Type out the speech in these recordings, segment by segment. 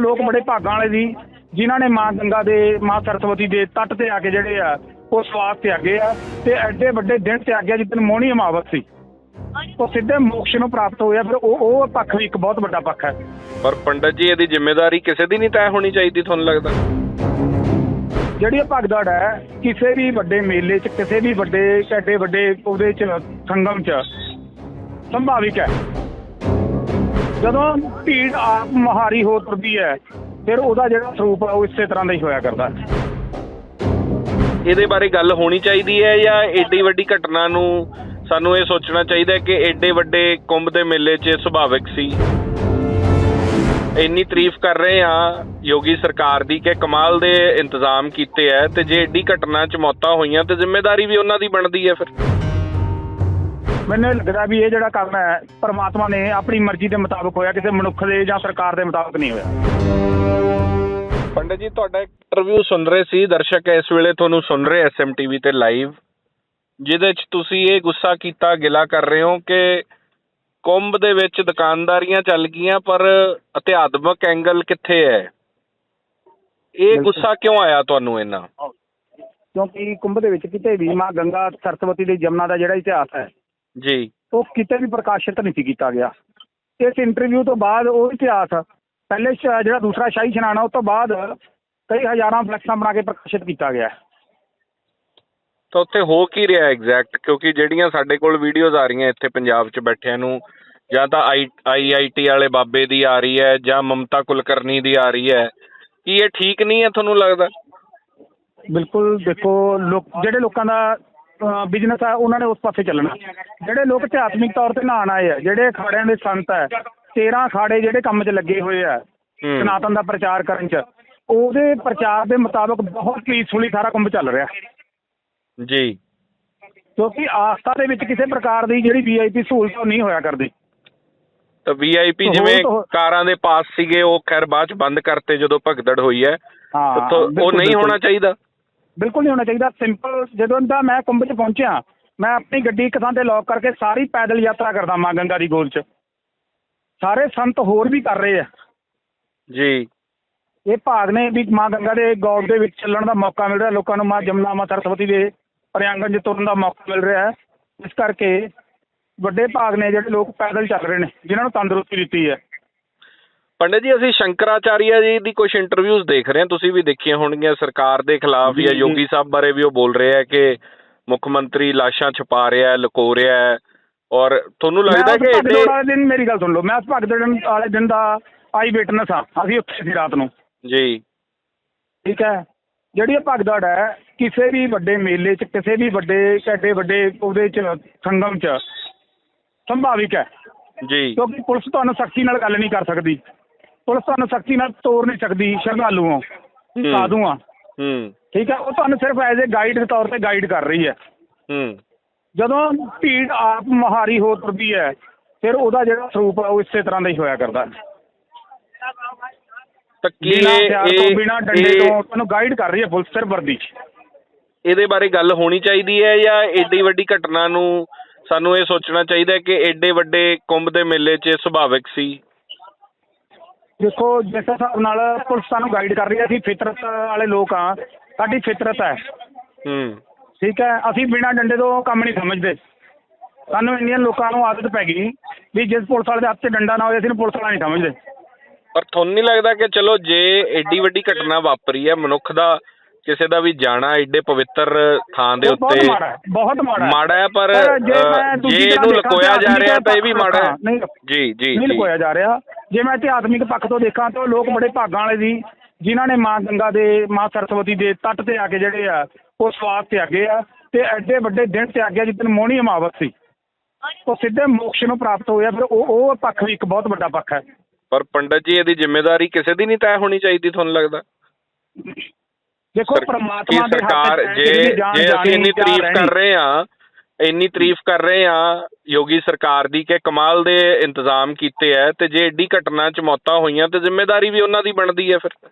ਲੋਕ ਬੜੇ ਭਾਗਾਂ ਵਾਲੇ ਸੀ ਜਿਨ੍ਹਾਂ ਨੇ ਮਾਂ ਗੰਗਾ ਦੇ ਮਾਂ ਸਰਸਵਤੀ ਦੇ ਤੱਟ ਤੇ ਆ ਕੇ ਜਿਹੜੇ ਆ ਉਹ ਸਵਾਸ ਤੇ ਅੱਗੇ ਆ ਤੇ ਐਡੇ ਵੱਡੇ ਦਿਨ ਤੇ ਆ ਗਿਆ ਜਿੱਦਨ ਮੋਹਣੀ ਅਮਾਵਸ ਸੀ। ਉਹ ਸਿੱਧੇ ਮੋਕਸ਼ ਨੂੰ ਪ੍ਰਾਪਤ ਹੋਇਆ ਫਿਰ ਉਹ ਉਹ ਪੱਖ ਵੀ ਇੱਕ ਬਹੁਤ ਵੱਡਾ ਪੱਖ ਹੈ। ਪਰ ਪੰਡਤ ਜੀ ਇਹਦੀ ਜ਼ਿੰਮੇਵਾਰੀ ਕਿਸੇ ਦੀ ਨਹੀਂ ਤੈਅ ਹੋਣੀ ਚਾਹੀਦੀ ਤੁਹਾਨੂੰ ਲੱਗਦਾ? ਜਿਹੜੀ ਇਹ ਭਗਦੜ ਹੈ ਕਿਸੇ ਵੀ ਵੱਡੇ ਮੇਲੇ 'ਚ ਕਿਸੇ ਵੀ ਵੱਡੇ ਐਡੇ ਵੱਡੇ ਉਹਦੇ 'ਚ ਸੰਗਮ 'ਚ ਸੰਭਾਵਿਕ ਹੈ। ਜਦੋਂ ਭੀੜ ਆਪ ਮਹਾਰੀ ਹੋ ਤੁਰਦੀ ਹੈ, ਫਿਰ ਉਹਦਾ ਜਿਹੜਾ ਸਰੂਪ ਹੈ ਉਹ ਇਸੇ ਤਰ੍ਹਾਂ ਦਾ ਹੀ ਹੋਇਆ ਕਰਦਾ। ਹੈ ਇਹਦੇ ਬਾਰੇ ਗੱਲ ਹੋਣੀ ਚਾਹੀਦੀ ਹੈ ਜਾਂ ਏਡੀ ਵੱਡੀ ਘਟਨਾ ਨੂੰ ਸਾਨੂੰ ਇਹ ਸੋਚਣਾ ਚਾਹੀਦਾ ਹੈ ਕਿ ਏਡੇ ਵੱਡੇ ਕੁੰਭ ਦੇ ਮੇਲੇ 'ਚ ਸੁਭਾਵਿਕ ਸੀ? ਇੰਨੀ ਤਾਰੀਫ ਕਰ ਰਹੇ ਆ ਯੋਗੀ ਸਰਕਾਰ ਦੀ ਕਿ ਕਮਾਲ ਦੇ ਇੰਤਜ਼ਾਮ ਕੀਤੇ ਐ ਤੇ ਜੇ ਏਡੀ ਘਟਨਾ 'ਚ ਮੌਤਾਂ ਹੋਈਆਂ ਤੇ ਜ਼ਿੰਮੇਵਾਰੀ ਵੀ ਉਹਨਾਂ ਦੀ ਬਣਦੀ ਹੈ ਫਿਰ। ਮੈਨੂੰ ਲੱਗਦਾ ਵੀ ਇਹ ਜਿਹੜਾ ਕੰਮ ਹੈ ਪਰਮਾਤਮਾ ਨੇ ਆਪਣੀ ਮਰਜ਼ੀ ਦੇ ਮੁਤਾਬਕ ਹੋਇਆ ਕਿਸੇ ਮਨੁੱਖ ਦੇ ਜਾਂ ਸਰਕਾਰ ਦੇ ਮੁਤਾਬਕ ਨਹੀਂ ਹੋਇਆ। ਪੰਡਤ ਜੀ ਤੁਹਾਡਾ ਇੱਕ ਇੰਟਰਵਿਊ ਸੁਣ ਰਹੇ ਸੀ ਦਰਸ਼ਕ ਇਸ ਵੇਲੇ ਤੁਹਾਨੂੰ ਸੁਣ ਰਹੇ ਐਸਐਮਟੀਵੀ ਤੇ ਲਾਈਵ ਜਿਹਦੇ 'ਚ ਤੁਸੀਂ ਇਹ ਗੁੱਸਾ ਕੀਤਾ ਗਿਲਾ ਕਰ ਰਹੇ ਹੋ ਕਿ ਕੁੰਭ ਦੇ ਵਿੱਚ ਦੁਕਾਨਦਾਰੀਆਂ ਚੱਲ ਗਈਆਂ ਪਰ ਅਧਿਆਤਮਕ ਐਂਗਲ ਕਿੱਥੇ ਹੈ? ਇਹ। ਗੁੱਸਾ ਕਿਉਂ ਆਇਆ ਤੁਹਾਨੂੰ ਇੰਨਾ? ਕਿਉਂਕਿ ਕੁੰਭ ਦੇ ਵਿੱਚ ਕਿਤੇ ਵੀ ਮਾਂ ਗੰਗਾ ਸਰਸਵਤੀ ਦੇ ਜਮਨਾ ਦਾ ਜਿਹੜਾ ਇਤਿਹਾਸ ਹੈ ਜੀ। ਉਹ ਕਿਤੇ ਵੀ ਪ੍ਰਕਾਸ਼ਿਤ ਨਹੀਂ ਸੀ ਕੀਤਾ ਗਿਆ। ਇਸ ਇੰਟਰਵਿਊ ਤੋਂ ਬਾਅਦ ਉਹ ਇਤਿਹਾਸ ਪਹਿਲੇ ਸ਼- ਜਿਹੜਾ ਦੂਸਰਾ ਸ਼ਾਹੀ ਆ ਉਸ ਤੋਂ ਬਾਅਦ ਕਈ ਹਜ਼ਾਰਾਂ ਫਲੈਕਸਾਂ ਬਣਾ ਕੇ ਪ੍ਰਕਾਸ਼ਿਤ ਕੀਤਾ ਗਿਆ। ਤਾਂ ਉੱਥੇ ਹੋ ਕੀ ਰਿਹਾ ਐਗਜ਼ੈਕਟ ਕਿਉਂਕਿ ਜਿਹੜੀਆਂ ਸਾਡੇ ਕੋਲ ਵੀਡੀਓਜ਼ ਆ ਰਹੀਆਂ ਇੱਥੇ ਪੰਜਾਬ 'ਚ ਬੈਠਿਆਂ ਨੂੰ ਜਾਂ ਤਾਂ ਆਈ ਆਈਆਈਟੀ ਵਾਲੇ ਬਾਬੇ ਦੀ ਆ ਰਹੀ ਹੈ ਜਾਂ ਮਮਤਾ ਕੁਲਕਰਨੀ ਦੀ ਆ ਰਹੀ ਹੈ। ਕੀ ਇਹ ਠੀਕ ਨਹੀਂ ਹੈ ਤੁਹਾਨੂੰ ਲੱਗਦਾ? ਬਿਲਕੁਲ ਦੇਖੋ ਲੋਕ ਜਿਹੜੇ ਲੋਕਾਂ ਦਾ ਬਿਜ਼ਨਸ ਆ ਉਹਨਾਂ ਨੇ ਉਸ ਪਾਸੇ ਚੱਲਣਾ। ਜਿਹੜੇ ਲੋਕ ਇਤਿਹਾਸਮਿਕ ਤੌਰ ਤੇ ਨਹਾਉਣ ਆਏ ਆ ਜਿਹੜੇ ਅਖਾੜਿਆਂ ਦੇ ਸੰਤ ਹੈ 13 ਅਖਾੜੇ ਜਿਹੜੇ ਕੰਮ 'ਚ ਲੱਗੇ ਹੋਏ ਆ। ਸਨਾਤਨ ਦਾ ਪ੍ਰਚਾਰ ਕਰਨ 'ਚ ਉਹਦੇ ਪ੍ਰਚਾਰ ਦੇ ਮੁਤਾਬਕ ਬਹੁਤ ਪੀਸਫੁਲੀ ਸਾਰਾ ਕੁੰਭ ਚੱਲ ਰਿਹਾ। ਜੀ। ਕਿਉਂਕਿ ਆਸਥਾ ਦੇ ਵਿੱਚ ਕਿਸੇ ਪ੍ਰਕਾਰ ਦੀ ਜਿਹੜੀ ਵੀਆਈਪੀ ਸਹੂਲਤ ਨਹੀਂ ਹੋਇਆ ਕਰਦੀ। ਤਾਂ ਵੀਆਈਪੀ ਜਿਵੇਂ ਕਾਰਾਂ ਦੇ ਪਾਸ ਸੀਗੇ ਉਹ ਖੈਰ ਬਾਅਦ ਚ ਬੰਦ ਕਰਤੇ ਜਦੋਂ ਭਗਦੜ ਹੋਈ ਹੈ। ਉਹ ਨਹੀਂ। ਹੋਣਾ ਚਾਹੀਦਾ। ਬਿਲਕੁਲ ਨਹੀਂ ਹੋਣਾ ਚਾਹੀਦਾ। ਸਿੰਪਲ ਜਦੋਂ ਦਾ ਮੈਂ ਕੁੰਭ 'ਚ ਪਹੁੰਚਿਆ ਮੈਂ ਆਪਣੀ ਗੱਡੀ ਇੱਕ ਥਾਂ ਤੇ ਲੌਕ ਕਰਕੇ ਸਾਰੀ ਪੈਦਲ ਯਾਤਰਾ ਕਰਦਾ ਮਾਂ ਗੰਗਾ ਦੀ ਗੋਲ 'ਚ। ਸਾਰੇ ਸੰਤ ਹੋਰ ਵੀ ਕਰ ਰਹੇ ਆ। ਜੀ। ਇਹ ਭਾਗ ਨੇ ਵੀ ਮਾਂ ਗੰਗਾ ਦੇ ਗੌਰ ਦੇ ਵਿੱਚ ਚੱਲਣ ਦਾ ਮੌਕਾ ਮਿਲ ਰਿਹਾ। ਲੋਕਾਂ ਨੂੰ ਮਾਂ ਜਮਨਾ ਮਾਂ ਸਰਸਵਤੀ ਦੇ ਪ੍ਰਿਆੰਗਨ 'ਚ ਤੁਰਨ ਦਾ ਮੌਕਾ ਮਿਲ ਰਿਹਾ ਹੈ। ਇਸ ਕਰਕੇ ਵੱਡੇ ਭਾਗ ਨੇ ਜਿਹੜੇ ਲੋਕ ਪੈਦਲ ਚੱਲ ਰਹੇ ਨੇ ਜਿਨ੍ਹਾਂ ਨੂੰ ਤੰਦਰੁਸਤੀ ਦਿੱਤੀ ਹੈ। ਪੰਡਿਤ ਜੀ ਅਸੀਂ ਸ਼ੰਕਰਾਚਾਰੀਆ ਜੀ ਦੀ ਕੁਝ ਇੰਟਰਵਿਊਜ਼ ਦੇਖ ਰਹੇ ਹਾਂ। ਤੁਸੀਂ ਵੀ ਦੇਖੀਆਂ ਹੋਣਗੀਆਂ ਸਰਕਾਰ ਦੇ ਖਿਲਾਫ ਜੀ। ਯੋਗੀ ਸਾਹਿਬ ਬਾਰੇ ਵੀ ਉਹ ਬੋਲ ਰਹੇ ਆ ਕਿ ਮੁੱਖ ਮੰਤਰੀ ਲਾਸ਼ਾਂ ਛੁਪਾ ਰਿਹਾ ਲੁਕੋ ਰਿਹਾ ਔਰ ਤੁਹਾਨੂੰ ਲੱਗਦਾ ਕਿ ਵਾਲੇ ਦਿਨ ਮੇਰੀ ਗੱਲ ਸੁਣ ਲਓ। ਮੈਂ ਉਸ ਭਗਦੜ ਵਾਲੇ ਦਿਨ ਦਾ ਆਈ ਵਿਟਨੈਸ ਆ ਅਸੀਂ ਉੱਥੇ ਸੀ ਰਾਤ ਨੂੰ। ਜੀ। ਠੀਕ ਹੈ। ਜਿਹੜੀ ਇਹ ਭਗਦੜ ਹੈ ਕਿਸੇ ਵੀ ਵੱਡੇ ਮੇਲੇ 'ਚ ਕਿਸੇ ਵੀ ਵੱਡੇ ਐਡੇ ਵੱਡੇ ਉਹਦੇ 'ਚ ਸੰਗਮ 'ਚ ਸੰਭਾਵਿਕ ਹੈ। ਜੀ। ਕਿਉਂਕਿ ਪੁਲਿਸ ਤੁਹਾਨੂੰ ਸਖਤੀ ਨਾਲ ਗੱਲ ਨਹੀਂ ਕਰ ਸਕਦੀ। ਪੁਲਿਸ ਤੁਹਾਨੂੰ ਸਖਤੀ ਨਾਲ ਤੋੜ ਨਹੀਂ ਸਕਦੀ ਸ਼ਰਧਾਲੂਆਂ ਹੂੰ। ਸਾਧੂਆਂ ਹੂੰ। ਠੀਕ ਹੈ ਉਹ ਤੁਹਾਨੂੰ ਸਿਰਫ ਐਜ਼ ਅ ਗਾਈਡ ਦੇ ਤੌਰ ਤੇ ਗਾਈਡ ਕਰ ਰਹੀ ਹੈ। ਹੂੰ। ਜਦੋਂ ਭੀੜ ਆਪ ਮਹਾਰੀ ਹੋ ਤੁਰਦੀ ਹੈ ਫਿਰ ਉਹਦਾ ਜਿਹੜਾ ਸਰੂਪ ਹੈ ਉਹ ਇਸੇ ਤਰ੍ਹਾਂ ਦਾ ਹੀ ਹੋਇਆ ਕਰਦਾ। ਤਾਂ ਕੀ ਬਿਨਾਂ ਇਹ ਹਥਿਆਰ ਤੋਂ ਇਹ- ਬਿਨਾਂ ਡੰਡੇ ਇਹ- ਤੋਂ ਤੁਹਾਨੂੰ ਗਾਈਡ ਕਰ ਰਹੀ ਹੈ ਪੁਲਿਸ ਸਿਰ ਵਰਦੀ 'ਚ। ਇਹਦੇ ਬਾਰੇ ਗੱਲ ਹੋਣੀ ਚਾਹੀਦੀ ਹੈ ਜਾਂ ਏਡੀ ਵੱਡੀ ਘਟਨਾ ਨੂੰ ਸਾਨੂੰ ਇਹ ਸੋਚਣਾ ਚਾਹੀਦਾ ਹੈ ਕਿ ਏਡੇ ਵੱਡੇ ਕੁੰਭ ਦੇ ਮੇਲੇ 'ਚ ਇਹ ਸੁਭਾਵਿਕ ਸੀ? ਦੇਖੋ ਜਿਸ ਹਿਸਾਬ ਨਾਲ ਪੁਲਿਸ ਸਾਨੂੰ ਗਾਈਡ ਕਰ ਰਹੀ ਹੈ ਅਸੀਂ ਫਿਤਰਤ ਵਾਲੇ ਲੋਕ ਆ ਸਾਡੀ ਫਿਤਰਤ ਹੈ। ਹੂੰ। ਠੀਕ ਹੈ ਅਸੀਂ ਬਿਨਾਂ ਡੰਡੇ ਤੋਂ ਕੰਮ ਨਹੀਂ ਸਮਝਦੇ। ਸਾਨੂੰ ਇੰਡੀਅਨ ਲੋਕਾਂ ਨੂੰ ਆਦਤ ਪੈ ਗਈ ਵੀ ਜਿਸ ਪੁਲਿਸ ਵਾਲੇ ਦੇ ਹੱਥ 'ਚ ਡੰਡਾ ਨਾ ਹੋਵੇ ਅਸੀਂ ਨੂੰ ਪੁਲਿਸ ਵਾਲਾ ਨਹੀਂ ਸਮਝਦੇ। ਪਰ ਤੁਹਾਨੂੰ ਨਹੀਂ ਲੱਗਦਾ ਕਿ ਚਲੋ ਜੇ ਏਡੀ ਵੱਡੀ ਘਟਨਾ ਵਾਪਰੀ ਹੈ ਮਨੁੱਖ ਦਾ ਕਿਸੇ ਦਾ ਵੀ ਜਾਣਾ ਏਡੇ ਪਵਿੱਤਰ ਥਾਂ ਦੇ ਉੱਤੇ ਬਹੁਤ ਮਾੜਾ ਹੈ। ਮਾੜਾ ਹੈ ਪਰ ਜੇ ਇਹਨੂੰ ਲੁਕੋਇਆ ਜਾ ਰਿਹਾ ਤਾਂ ਇਹ ਵੀ ਮਾੜਾ ਹੈ। ਜੀ ਜੀ ਨਹੀਂ ਲੁਕੋਇਆ ਜਾ ਰਿਹਾ। ਜੇ ਮੈਂ ਇਤਿਹਾਸਮਿਕ ਪੱਖ ਤੋਂ ਦੇਖਾਂ ਤਾਂ ਲੋਕ ਬੜੇ ਭਾਗਾਂ ਵਾਲੇ ਸੀ ਜਿਨ੍ਹਾਂ ਨੇ ਮਾਂ ਗੰਗਾ ਦੇ ਮਾਂ ਸਰਸਵਤੀ ਦੇ ਤੱਟ ਤੇ ਆ ਕੇ ਜਿਹੜੇ ਆ ਉਹ ਸਵਾਸ ਤੇ ਅੱਗੇ ਆ ਤੇ ਐਡੇ ਵੱਡੇ ਦਿਨ ਤੇ ਆ ਗਿਆ ਜਿੱਦਨ ਮੋਹਣੀ ਅਮਾਵਸ ਸੀ ਉਹ ਸਿੱਧੇ ਮੋਕਸ਼ ਨੂੰ ਪ੍ਰਾਪਤ ਹੋਇਆ ਫਿਰ ਉਹ ਉਹ ਪੱਖ ਵੀ ਇੱਕ ਬਹੁਤ ਵੱਡਾ ਪੱਖ ਹੈ ਪਰ ਪੰਡਤ ਜੀ ਇਹਦੀ ਜ਼ਿੰਮੇਵਾਰੀ ਕਿਸੇ ਦੀ ਨਹੀਂ ਤੈਅ ਹੋਣੀ ਚਾਹੀਦੀ ਤੁਹਾਨੂੰ ਲੱਗਦਾ ਦੇਖੋ ਪ੍ਰਮਾਤਮਾ ਦੇ ਹੱਥ ਸਰਕਾਰ ਜੇ ਜੇ ਅਸੀਂ ਇੰਨੀ ਤਾਰੀਫ। ਕਰ ਰਹੇ ਹਾਂ ਇੰਨੀ ਤਾਰੀਫ ਕਰ ਰਹੇ ਹਾਂ ਯੋਗੀ ਸਰਕਾਰ ਦੀ ਕਿ ਕਮਾਲ ਦੇ ਇੰਤਜ਼ਾਮ ਕੀਤੇ ਐ ਤੇ ਜੇ ਏਡੀ ਘਟਨਾ 'ਚ ਮੌਤਾਂ ਹੋਈਆਂ ਤੇ ਜ਼ਿੰਮੇਵਾਰੀ ਵੀ ਉਹਨਾਂ ਦੀ ਬਣਦੀ ਹੈ ਫਿਰ।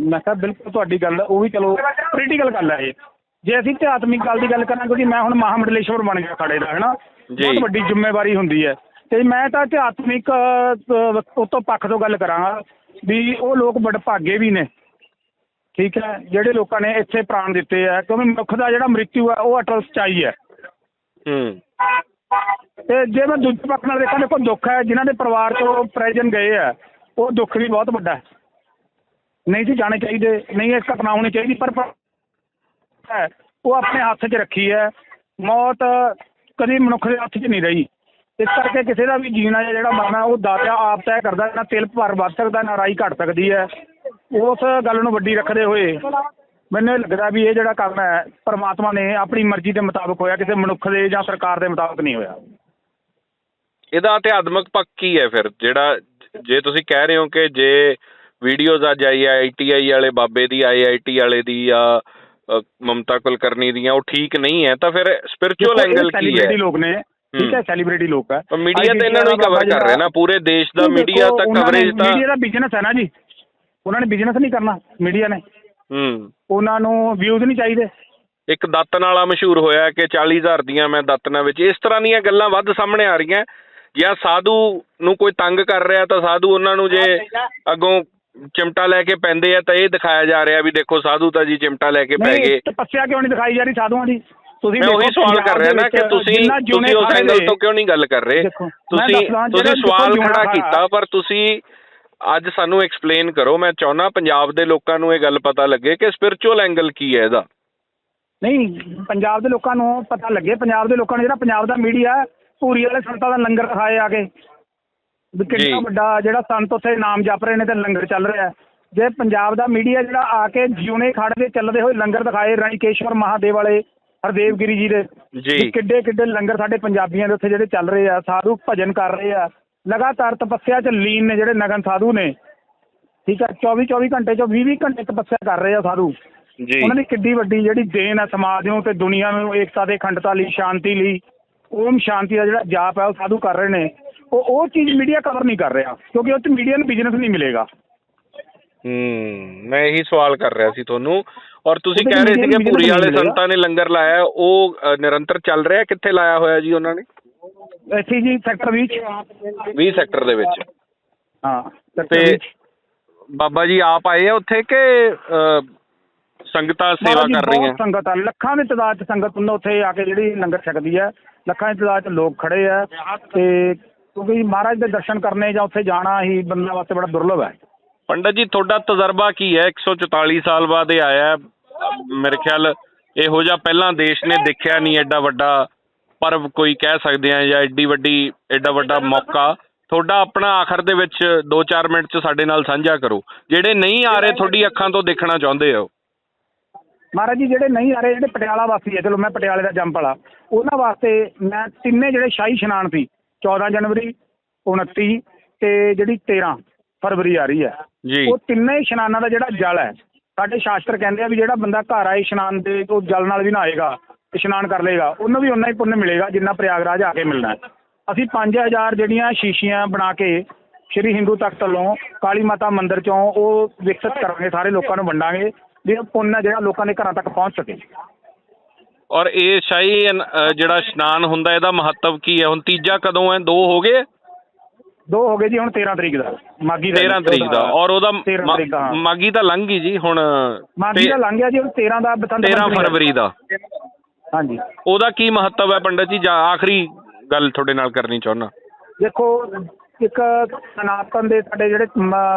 ਮੈਂ ਕਿਹਾ ਬਿਲਕੁਲ ਤੁਹਾਡੀ ਗੱਲ ਉਹ ਵੀ ਚਲੋ ਕ੍ਰਿਟੀਕਲ ਗੱਲ ਹੈ ਇਹ। ਜੇ ਅਸੀਂ ਇਤਿਹਾਸਮਿਕ ਗੱਲ ਦੀ ਗੱਲ ਕਰਾਂ ਕਿਉਂਕਿ ਮੈਂ ਹੁਣ ਮਹਾਮੰਡਲੇਸ਼ਵਰ ਬਣ ਗਿਆ ਖੜੇ ਦਾ ਹੈਨਾ। ਬਹੁਤ ਵੱਡੀ ਜ਼ਿੰਮੇਵਾਰੀ ਹੁੰਦੀ ਹੈ। ਤੇ ਮੈਂ ਤਾਂ ਇਤਿਹਾਸਮਿਕ ਅਹ, ਉਹ ਤੋਂ ਪੱਖ ਤੋਂ ਗੱਲ ਕਰਾਂਗਾ ਵੀ ਉਹ ਲੋਕ ਬੜ ਭਾਗੇ ਵੀ ਨੇ। ਠੀਕ ਹੈ? ਜਿਹੜੇ ਲੋਕਾਂ ਨੇ ਇੱਥੇ ਪ੍ਰਾਣ ਦਿੱਤੇ ਆ ਕਿਉਂਕਿ ਮਨੁੱਖ ਦਾ ਜਿਹੜਾ ਮ੍ਰਿਤੂ ਹੈ ਉਹ ਅਟਲ ਸਚਾਈ ਹੂੰ। ਤੇ ਜੇ ਮੈਂ ਦੂਜੇ ਪੱਖ ਨਾਲ ਦੇਖਾਂ, ਦੇਖੋ ਦੁੱਖ ਹੈ, ਜਿਨ੍ਹਾਂ ਦੇ ਪਰਿਵਾਰ ਤੋਂ ਪ੍ਰੈਜਨ ਗਏ ਆ, ਉਹ ਦੁੱਖ ਵੀ ਬਹੁਤ ਵੱਡਾ ਹੈ। ਨਹੀਂ ਸੀ ਜਾਣੇ ਚਾਹੀਦੇ, ਨਹੀਂ ਇਹ ਘਟਨਾ ਹੋਣੀ ਚਾਹੀਦੀ, ਪਰ ਉਹ ਆਪਣੇ ਹੱਥ 'ਚ ਰੱਖੀ ਹੈ। ਮੌਤ ਕਦੀ ਮਨੁੱਖ ਦੇ ਹੱਥ 'ਚ ਨਹੀਂ ਰਹੀ। ਇਸ ਕਰਕੇ ਕਿਸੇ ਦਾ ਵੀ ਜੀਣਾ ਜਾਂ ਜਿਹੜਾ ਮਰਨਾ, ਉਹ ਦਾਤਾ ਆਪ ਤੈਅ ਕਰਦਾ ਨਾ ਤਿਲ ਭਰ ਵੱਧ ਸਕਦਾ, ਨਾ ਰਾਈ ਘਟ ਸਕਦੀ ਹੈ। ਉਸ ਗੱਲ ਨੂੰ ਵੱਡੀ ਰੱਖਦੇ ਹੋਏ ਮੈਨੂੰ ਇਹ ਲੱਗਦਾ ਵੀ ਇਹ ਜਿਹੜਾ ਕੰਮ ਹੈ ਪਰਮਾਤਮਾ ਨੇ ਆਪਣੀ ਮਰਜ਼ੀ ਦੇ ਮੁਤਾਬਕ ਹੋਇਆ ਕਿਸੇ ਮਨੁੱਖ ਦੇ ਜਾਂ ਸਰਕਾਰ ਦੇ ਮੁਤਾਬਕ ਨਹੀਂ ਹੋਇਆ। ਇਹਦਾ ਅਧਿਆਤਮਕ ਪੱਖ ਕੀ ਹੈ ਫਿਰ? ਜਿਹੜਾ ਜੇ ਤੁਸੀਂ ਕਹਿ ਰਹੇ ਹੋ ਕਿ ਜੇ ਵੀਡੀਓਜ਼ ਅੱਜ ਆਈ ਆਈਟੀਆਈ ਵਾਲੇ ਬਾਬੇ ਦੀ ਆਈਆਈਟੀ ਵਾਲੇ ਦੀ ਜਾਂ ਮਮਤਾ ਕੁਲਕਰਨੀ ਦੀਆਂ ਉਹ ਠੀਕ ਨਹੀਂ ਹੈ ਤਾਂ ਫਿਰ ਸਪਿਰਚੁਅਲ ਐਂਗਲ ਕੀ ਹੈ? ਲੋਕ ਨੇ। ਠੀਕ ਹੈ। ਹੂੰ। ਸੈਲੀਬ੍ਰਿਟੀ ਲੋਕ ਹੈ। ਮੀਡੀਆ ਤੇ ਇਹਨਾਂ ਨੂੰ ਹੀ ਕਵਰ ਕਰ ਰਿਹਾ ਨਾ ਪੂਰੇ ਦੇਸ਼ ਦਾ ਮੀਡੀਆ ਤਾਂ ਕਵਰੇਜ ਤਾਂ ਮੀਡੀਆ ਦਾ ਬਿਜ਼ਨਸ ਹੈ ਨਾ ਜੀ। ਉਹਨਾਂ ਨੇ ਬਿਜ਼ਨਸ ਨਹੀਂ ਕਰਨਾ ਮੀਡੀਆ ਨੇ। ਹੂੰ। ਉਹਨਾਂ ਨੂੰ ਵਿਊਜ਼ ਨਹੀਂ ਚਾਹੀਦੇ। ਇੱਕ ਦਾਤਨ ਵਾਲਾ ਮਸ਼ਹੂਰ ਹੋਇਆ ਕਿ 40000 ਦੀਆਂ ਮੈਂ ਦਾਤਨਾਂ ਵਿੱਚ ਇਸ ਤਰ੍ਹਾਂ ਦੀਆਂ ਗੱਲਾਂ ਵੱਧ ਸਾਹਮਣੇ ਆ ਰਹੀਆਂ। ਜਾਂ ਸਾਧੂ ਨੂੰ ਕੋਈ ਤੰਗ ਕਰ ਰਿਹਾ ਤਾਂ ਸਾਧੂ ਉਹਨਾਂ ਨੂੰ ਜੇ ਅੱਗੋਂ ਚਿਮਟਾ ਲੈ ਕੇ ਪੈਂਦੇ ਆ ਤਾਂ ਇਹ ਦਿਖਾਇਆ ਜਾ ਰਿਹਾ ਵੀ ਦੇਖੋ ਸਾਧੂ ਤਾਂ ਜੀ ਚਿਮਟਾ ਲੈ ਕੇ ਪੈ ਨਹੀਂ ਗਏ। ਤਪੱਸਿਆ ਕਿਉਂ ਨਹੀਂ ਦਿਖਾਈ ਜਾ ਰਹੀ ਸਾਧੂਆਂ ਦੀ? ਤੁਸੀਂ ਮੈਂ ਉਹੀ ਸਵਾਲ ਕਰ ਰਿਹਾ ਨਾ ਕਿ ਤੁਸੀਂ ਤੁਸੀਂ ਉਸ ਐਂਗਲ ਤੋਂ ਕਿਉਂ ਨਹੀਂ ਗੱਲ ਕਰ ਰਹੇ? ਤੁਸੀਂ ਤੁਸੀਂ ਸਵਾਲ ਖੜਾ ਕੀਤਾ ਪਰ ਤੁਸੀਂ ਅੱਜ ਸਾਨੂੰ ਐਕਸਪਲੇਨ ਕਰੋ ਮੈਂ ਚਾਹੁੰਦਾ ਪੰਜਾਬ ਦੇ ਲੋਕਾਂ ਨੂੰ ਇਹ ਗੱਲ ਪਤਾ ਲੱਗੇ ਕਿ ਸਪਿਰਚੁਅਲ ਐਂਗਲ ਕੀ ਹੈ ਇਹਦਾ। ਨਹੀਂ ਪੰਜਾਬ ਦੇ ਲੋਕਾਂ ਨੂੰ ਪਤਾ ਲੱਗੇ ਪੰਜਾਬ ਦੇ ਲੋਕਾਂ ਨੂੰ ਜਿਹੜਾ ਪੰਜਾਬ ਦਾ ਮੀਡੀਆ ਪੂਰੀ ਵਾਲੇ ਸੰਤਾਂ ਦਾ ਲੰਗਰ ਦਿਖਾਏ ਆ ਕੇ। ਕਿੰਨਾ। ਵੱਡਾ ਜਿਹੜਾ ਸੰਤ ਉੱਥੇ ਨਾਮ ਜਪ ਰਹੇ ਨੇ ਤੇ ਲੰਗਰ ਚੱਲ ਰਿਹਾ ਹੈ। ਜੇ ਪੰਜਾਬ ਦਾ ਮੀਡੀਆ ਜਿਹੜਾ ਆ ਕੇ ਜਿਉਣੇ ਖੜਦੇ ਚੱਲਦੇ ਹੋਏ ਲੰਗਰ ਦਿਖਾਏ ਰਣੀਕੇਸ਼ਵਰ ਮਹਾਦੇਵ ਵਾਲੇ ਹਰਦੇਵ ਗਿਰੀ ਜੀ ਦੇ। ਜੀ। ਕਿੱਡੇ ਕਿੱਡੇ ਲੰਗਰ ਸਾਡੇ ਪੰਜਾਬੀਆਂ ਦੇ ਉੱਥੇ ਜਿਹੜੇ ਚੱਲ ਰਹੇ ਆ ਸਾਧੂ ਭਜਨ ਕਰ ਰਹੇ ਆ। ਲਗਾਤਾਰ ਤਪੱਸਿਆ ਚ ਲੀਨ ਨੇ ਜਿਹੜੇ ਨਗਨ ਸਾਧੂ ਨੇ ਠੀਕ ਹੈ 24 24 ਘੰਟੇ ਚੋਂ 20 20 ਘੰਟੇ ਤਪੱਸਿਆ ਕਰ ਰਹੇ ਆ ਸਾਧੂ। ਜੀ। ਉਹਨਾਂ ਦੀ ਕਿੱਡੀ ਵੱਡੀ ਜਿਹੜੀ ਦੇਣ ਹੈ ਸਮਾਜ ਨੂੰ ਤੇ ਦੁਨੀਆ ਨੂੰ ਏਕਤਾ ਦੇ ਅਖੰਡਤਾ ਲਈ ਸ਼ਾਂਤੀ ਲਈ ਓਮ ਸ਼ਾਂਤੀ ਦਾ ਜਿਹੜਾ ਜਾਪ ਹੈ ਉਹ ਸਾਧੂ ਕਰ ਰਹੇ ਨੇ। ਉਹ ਉਹ ਚੀਜ਼ ਮੀਡੀਆ ਕਵਰ ਨਹੀਂ ਕਰ ਰਿਹਾ ਕਿਉਂਕਿ ਉਹ 'ਚ ਮੀਡੀਆ ਨੂੰ ਬਿਜ਼ਨਸ ਨਹੀਂ ਮਿਲੇਗਾ। ਹੂੰ ਮੈਂ ਇਹੀ ਸਵਾਲ ਕਰ ਰਿਹਾ ਸੀ ਤੁਹਾਨੂੰ। ਔਰ ਤੁਸੀਂ ਕਹਿ ਰਹੇ ਸੀਗੇ ਨੂੰ ਪੂਰੀ ਵਾਲੇ। ਸੰਤਾਂ ਨੇ ਲੰਗਰ ਲਾਇਆ ਉਹ ਨਿਰੰਤਰ ਚੱਲ ਰਿਹਾ ਕਿੱਥੇ ਲਾਇਆ ਹੋਇਆ ਜੀ ਉਹਨਾਂ ਨੇ? ਇੱਥੇ ਜੀ ਸੈਕਟਰ 20 20 ਸੈਕਟਰ ਦੇ ਵਿੱਚ। ਹਾਂ ਤੇ sector 20 ਬਾਬਾ ਜੀ ਆਪ ਆਏ ਆ ਉੱਥੇ ਕਿ ਅ, ਸੰਗਤਾਂ ਸੇਵਾ ਮਹਾਰਾਜ ਜੀ, ਕਰ ਬਹੁਤ ਰਹੀਆਂ ਸੰਗਤ ਆ। ਲੱਖਾਂ ਦੀ ਤਾਦਾਦ ਚ ਸੰਗਤ ਹੁੰਦਾ ਉੱਥੇ ਆ ਕੇ ਜਿਹੜੀ ਲੰਗਰ ਛਕਦੀ ਹੈ ਲੱਖਾਂ ਦੀ ਤਾਦਾਦ ਚ ਲੋਕ ਖੜੇ ਆ। ਤੇ ਕਿਉਂਕਿ ਮਹਾਰਾਜ ਦੇ ਦਰਸ਼ਨ ਕਰਨੇ ਜਾਂ ਉੱਥੇ ਜਾਣਾ ਹੀ ਬੰਦੇ ਵਾਸਤੇ ਬੜਾ ਦੁਰਲਭ ਹੈ। ਪੰਡਤ ਜੀ ਤੁਹਾਡਾ ਤਜਰਬਾ ਕੀ ਹੈ? 144 ਸਾਲ ਬਾਅਦ ਇਹ ਆਇਆ। ਹੈ। ਮੇਰੇ ਖਿਆਲ ਇਹੋ ਜਿਹਾ ਪਹਿਲਾਂ ਦੇਸ਼ ਨੇ ਦੇਖਿਆ ਨਹੀਂ ਐਡਾ ਵੱਡਾ। ਪਰਵ ਕੋਈ ਕਹਿ ਸਕਦੇ ਆ ਜਾਂ ਐਡੀ ਵੱਡੀ ਐਡਾ ਵੱਡਾ ਮੌਕਾ ਤੁਹਾਡਾ ਆਪਣਾ ਆਖਰ ਦੇ ਵਿੱਚ 2-4 ਮਿੰਟ ਚ ਸਾਡੇ ਨਾਲ ਸਾਂਝਾ ਕਰੋ। ਜਿਹੜੇ ਨਹੀਂ ਆ ਰਹੇ ਤੁਹਾਡੀ ਅੱਖਾਂ ਤੋਂ ਦੇਖਣਾ ਚਾਹੁੰਦੇ ਹੋ। ਮਹਾਰਾਜ ਜੀ ਜਿਹੜੇ ਨਹੀਂ ਆ ਰਹੇ ਜਿਹੜੇ ਪਟਿਆਲਾ ਵਾਸੀ ਹੈ ਚਲੋ ਮੈਂ ਪਟਿਆਲੇ ਦਾ ਜੰਮ ਵਾਲਾ ਉਹਨਾਂ ਵਾਸਤੇ ਮੈਂ ਤਿੰਨੇ ਜਿਹੜੇ ਸ਼ਾਹੀ ਇਸ਼ਨਾਨ ਸੀ 14 ਜਨਵਰੀ 29 ਤੇ ਜਿਹੜੀ 13 ਫਰਵਰੀ ਆ ਰਹੀ ਹੈ ਜੀ। ਉਹ ਤਿੰਨੇ ਇਸ਼ਨਾਨਾਂ ਦਾ ਜਿਹੜਾ ਜਲ ਹੈ ਸਾਡੇ ਸ਼ਾਸਤਰ ਕਹਿੰਦੇ ਆ ਵੀ ਜਿਹੜਾ ਬੰਦਾ ਘਰ ਆਏ ਇਸ਼ਨਾਨ ਦੇ ਉਹ ਜਲ ਨਾਲ ਵੀ ਨਹਾਏਗਾ। ਇਸ਼ਨਾਨ ਕਰ ਲੇਗਾ ਉਹਨੂੰ ਵੀ ਉਨਾ ਹੀ ਪੁੰਨ ਮਿਲੇਗਾ ਜਿੰਨਾ ਪ੍ਰਯਾਗਰਾਜ ਆ ਕੇ ਮਿਲਣਾ ਹੈ। ਅਸੀਂ 5000 ਜਿਹੜੀਆਂ ਸ਼ੀਸ਼ੀਆਂ ਬਣਾ ਕੇ ਸ਼੍ਰੀ ਹਿੰਦੂ ਤਖਤ ਵੱਲੋਂ ਕਾਲੀ ਮਾਤਾ ਮੰਦਿਰ ਚੋਂ ਉਹ ਵਿਕਸਿਤ ਕਰਾਂਗੇ ਸਾਰੇ ਲੋਕਾਂ ਨੂੰ ਵੰਡਾਂਗੇ ਉਹ ਪੁੰਨ ਹੈ ਜਿਹੜਾ ਲੋਕਾਂ ਦੇ ਘਰਾਂ ਤੱਕ ਪਹੁੰਚ ਸਕੇ। ਔਰ ਇਹ ਸ਼ਾਹੀ ਅਨ- ਅ, ਜਿਹੜਾ ਇਸ਼ਨਾਨ ਹੁੰਦਾ ਇਹਦਾ ਮਹੱਤਵ ਕੀ ਹੈ? ਹੁਣ ਤੀਜਾ ਕਦੋਂ ਹੈ? ਦੋ ਹੋ ਗਏ? ਦੋ ਹੋ ਗਏ ਜੀ ਹੁਣ 13 ਤਰੀਕ ਦਾ। ਮਾਗੀ ਦਾ 13 ਤਰੀਕ ਦਾ। ਔਰ ਉਹਦਾ 13 ਮਾ- ਤਰੀਕ ਦਾ ਹਾਂ। ਮਾਗੀ ਤਾਂ ਲੰਘ ਗਈ ਜੀ ਹੁਣ ਮਾਗੀ ਦਾ ਲੰਘ ਗਿਆ ਜੀ ਹੁਣ 13 ਦਾ ਬਸੰਤ 13 ਪੰਚਮੀ ਹੈ। ਫਰਵਰੀ ਦਾ। ਹਾਂਜੀ। ਉਹਦਾ ਕੀ ਮਹੱਤਵ ਹੈ ਪੰਡਤ ਜੀ? ਜਾਂ ਆਖਰੀ ਗੱਲ ਤੁਹਾਡੇ ਨਾਲ ਕਰਨੀ ਚਾਹੁੰਦਾ। ਦੇਖੋ ਇੱਕ ਸਨਾਤਨ ਦੇ ਸਾਡੇ ਜਿਹੜੇ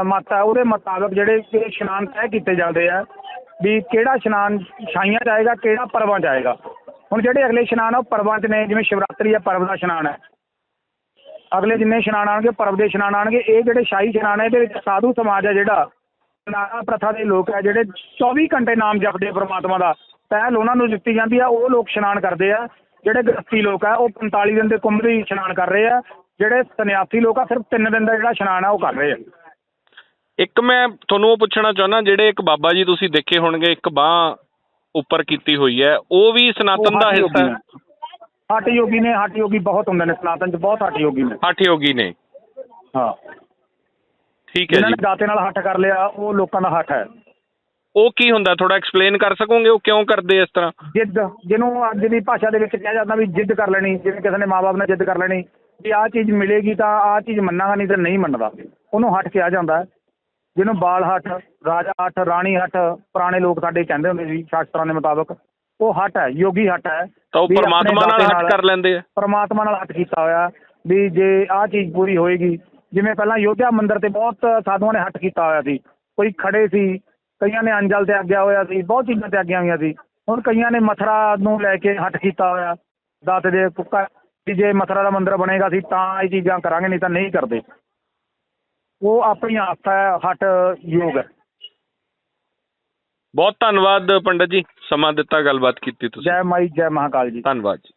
ਮਤ ਉਹਦੇ ਮੁਤਾਬਕ ਜਿਹੜੇ ਇਸ਼ਨਾਨ ਤੈਅ ਕੀਤੇ ਜਾਂਦੇ ਆ ਵੀ ਕਿਹੜਾ ਇਸ਼ਨਾਨ ਛਾਈਆਂ ਜਾਏਗਾ ਕਿਹੜਾ ਪਰਵਾਂ ਜਾਏਗਾ। ਹੁਣ ਜਿਹੜੇ ਅਗਲੇ ਇਸ਼ਨਾਨ ਆ ਉਹ ਪਰਵਾਂ 'ਚ ਨੇ ਜਿਵੇਂ ਸ਼ਿਵਰਾਤਰੀ ਆ ਪਰਵ ਦਾ ਇਸ਼ਨਾਨ ਹੈ। ਅਗਲੇ ਜਿੰਨੇ ਇਸ਼ਨਾਨ ਆਣਗੇ ਪਰਵ ਦੇ ਇਸ਼ਨਾਨ ਆਣਗੇ ਇਹ ਜਿਹੜੇ ਸ਼ਾਹੀ ਇਸ਼ਨਾਨ ਹੈ ਇਹਦੇ ਵਿੱਚ ਸਾਧੂ ਸਮਾਜ ਹੈ ਜਿਹੜਾ ਨਾਨਾ ਪ੍ਰਥਾ ਦੇ ਲੋਕ ਹੈ ਜਿਹੜੇ 24 ਘੰਟੇ ਨਾਮ ਜਪਦੇ ਪ੍ਰਮਾਤਮਾ ਦਾ। ਪਹਿਲ ਉਹਨਾਂ ਨੂੰ ਦਿੱਤੀ ਜਾਂਦੀ ਆ ਉਹ ਲੋਕ ਇਸ਼ਨਾਨ ਕਰਦੇ ਆ ਜਿਹੜੇ ਗ੍ਰਸਤੀ ਲੋਕ ਆ ਉਹ 45 ਦਿਨ ਦੇ ਕੁੰਭ ਦੀ ਇਸ਼ਨਾਨ ਕਰ ਰਹੇ ਆ ਜਿਹੜੇ ਸੰਨਿਆਸੀ ਲੋਕ ਆ ਸਿਰਫ 3 ਦਿਨ ਦਾ ਜਿਹੜਾ ਇਸ਼ਨਾਨ ਆ ਉਹ ਕਰ ਰਹੇ ਆ। ਇੱਕ ਮੈਂ ਤੁਹਾਨੂੰ ਉਹ ਪੁੱਛਣਾ ਚਾਹੁੰਦਾ ਜਿਹੜੇ ਇੱਕ ਬਾਬਾ ਜੀ ਤੁਸੀਂ ਦੇਖੇ ਹੋਣਗੇ ਇੱਕ ਬਾਹ ਉੱਪਰ ਕੀਤੀ ਹੋਈ ਹੈ ਉਹ ਵੀ ਸਨਾਤਨ ਦਾ ਹਿੱਸਾ ਹੈ ਹੱਠ ਯੋਗੀ ਨੇ ਹੱਠ ਯੋਗੀ ਬਹੁਤ ਹੁੰਦੇ ਨੇ ਸਨਾਤਨ ਚ ਬਹੁਤ ਹੱਠ ਯੋਗੀ ਨੇ। ਹਠ ਯੋਗੀ ਨੇ। ਹਾਂ। ਠੀਕ ਹੈ ਜੀ। ਨੇ ਦਾਤੇ ਨਾਲ ਹੱਠ ਕਰ ਲਿਆ ਉਹ ਲੋਕਾਂ ਦਾ ਹੱਠ ਹੈ। ਉਹ ਕੀ ਹੁੰਦਾ? ਥੋੜਾ ਐਕਸਪਲੇਨ ਕਰ ਸਕੋਗੇ? ਉਹ ਕਿਉਂ ਕਰਦੇ ਇਸ ਤਰ੍ਹਾਂ? ਜਿੱਦ ਜਿਹਨੂੰ ਅੱਜ ਦੀ ਭਾਸ਼ਾ ਦੇ ਵਿੱਚ ਕਿਹਾ ਜਾਂਦਾ ਵੀ ਜਿੱਦ ਕਰ ਲੈਣੀ ਜਿਵੇਂ ਕਿਸੇ ਨੇ ਮਾਪੇ ਨੇ ਜਿੱਦ ਕਰ ਲੈਣੀ ਵੀ ਆਹ ਚੀਜ਼ ਮਿਲੇਗੀ ਤਾਂ ਆਹ ਚੀਜ਼ ਮੰਨਾਂਗਾ ਨਹੀਂ ਤਾਂ ਨਹੀਂ ਮੰਨਦਾ। ਉਹਨੂੰ ਹੱਠ ਕਿਹਾ ਜਾਂਦਾ ਜਿਹਨੂੰ ਬਾਲ ਹੱਟ ਰਾਜਾ ਹੱਟ ਰਾਣੀ ਹੱਟ ਪੁਰਾਣੇ ਲੋਕ ਸਾਡੇ ਕਹਿੰਦੇ ਹੁੰਦੇ ਸੀ ਸ਼ਾਸਤਰਾਂ ਦੇ ਮੁਤਾਬਕ ਉਹ ਹੱਟ ਹੈ ਯੋਗੀ ਹੱਟ ਹੈ। ਤਾਂ ਉਹ ਪਰਮਾਤਮਾ ਨਾਲ ਹੱਟ ਕਰ ਲੈਂਦੇ ਆ। ਪਰਮਾਤਮਾ ਨਾਲ ਹੱਟ ਕੀਤਾ ਹੋਇਆ ਵੀ ਜੇ ਆਹ ਚੀਜ਼ ਪੂਰੀ ਹੋਏਗੀ। ਜਿਵੇਂ ਪਹਿਲਾਂ ਯੋਧਿਆ ਮੰਦਿਰ ਤੇ ਬਹੁਤ ਸਾਧੂਆਂ ਨੇ ਹੱਟ ਕੀਤਾ ਹੋਇਆ ਸੀ। ਕੋਈ ਖੜੇ ਸੀ ਕਈਆਂ ਨੇ ਅੰਜਲ ਤੇ ਅੱਗਿਆ ਹੋਇਆ ਸੀ ਬਹੁਤ ਚੀਜ਼ਾਂ ਤੇ ਅੱਗੀਆਂ ਹੋਈਆਂ ਸੀ। ਹੁਣ ਕਈਆਂ ਨੇ ਮਥਰਾ ਨੂੰ ਲੈ ਕੇ ਹੱਟ ਕੀਤਾ ਹੋਇਆ। ਦਾਤੇ ਦੇ ਕੁੱਕਾ ਵੀ ਜੇ ਮਥਰਾ ਦਾ ਮੰਦਿਰ ਬਣੇਗਾ ਸੀ ਤਾਂ ਇਹ ਚੀਜ਼ਾਂ ਕਰਾਂਗੇ ਨਹੀਂ ਤਾਂ ਨਹੀਂ ਕਰਦੇ। ਉਹ ਆਪਣੀ ਆਸਥਾ ਹੈ ਹੱਟ ਯੋਗ ਹੈ। ਬਹੁਤ ਧੰਨਵਾਦ ਪੰਡਤ ਜੀ ਸਮਾਂ ਦਿੱਤਾ ਗੱਲਬਾਤ ਕੀਤੀ ਤੁਸੀਂ। ਜੈ ਮਾਈ ਜੈ ਮਹਾਕਾਲ ਜੀ। ਧੰਨਵਾਦ ਜੀ।